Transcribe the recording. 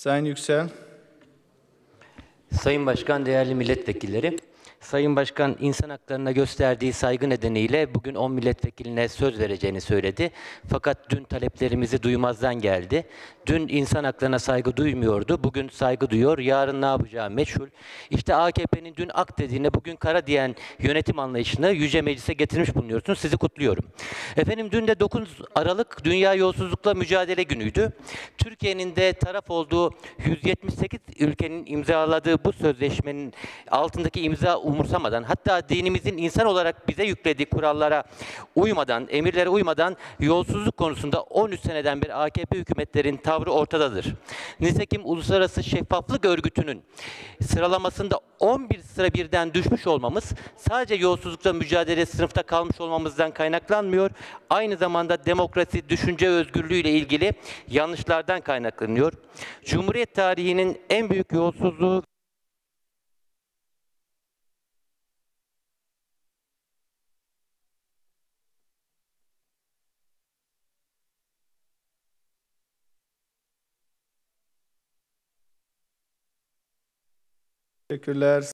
Sayın Yüksel. Sayın Başkan, değerli milletvekilleri. Sayın Başkan insan haklarına gösterdiği saygı nedeniyle bugün 10 milletvekiline söz vereceğini söyledi. Fakat dün taleplerimizi duymazdan geldi. Dün insan haklarına saygı duymuyordu. Bugün saygı duyuyor. Yarın ne yapacağı meçhul. İşte AKP'nin dün ak dediğine bugün kara diyen yönetim anlayışını Yüce Meclis'e getirmiş bulunuyorsunuz. Sizi kutluyorum. Efendim dün de 9 Aralık Dünya Yolsuzlukla Mücadele Günü'ydü. Türkiye'nin de taraf olduğu 178 ülkenin imzaladığı bu sözleşmenin altındaki imza umursamadan hatta dinimizin insan olarak bize yüklediği kurallara uymadan, emirlere uymadan yolsuzluk konusunda 13 seneden beri AKP hükümetlerin tavrı ortadadır. Nitekim Uluslararası Şeffaflık Örgütü'nün sıralamasında 11 sıra birden düşmüş olmamız sadece yolsuzlukla mücadele sınıfta kalmış olmamızdan kaynaklanmıyor. Aynı zamanda demokrasi, düşünce özgürlüğü ile ilgili yanlışlardan kaynaklanıyor. Cumhuriyet tarihinin en büyük yolsuzluğu Teşekkürler.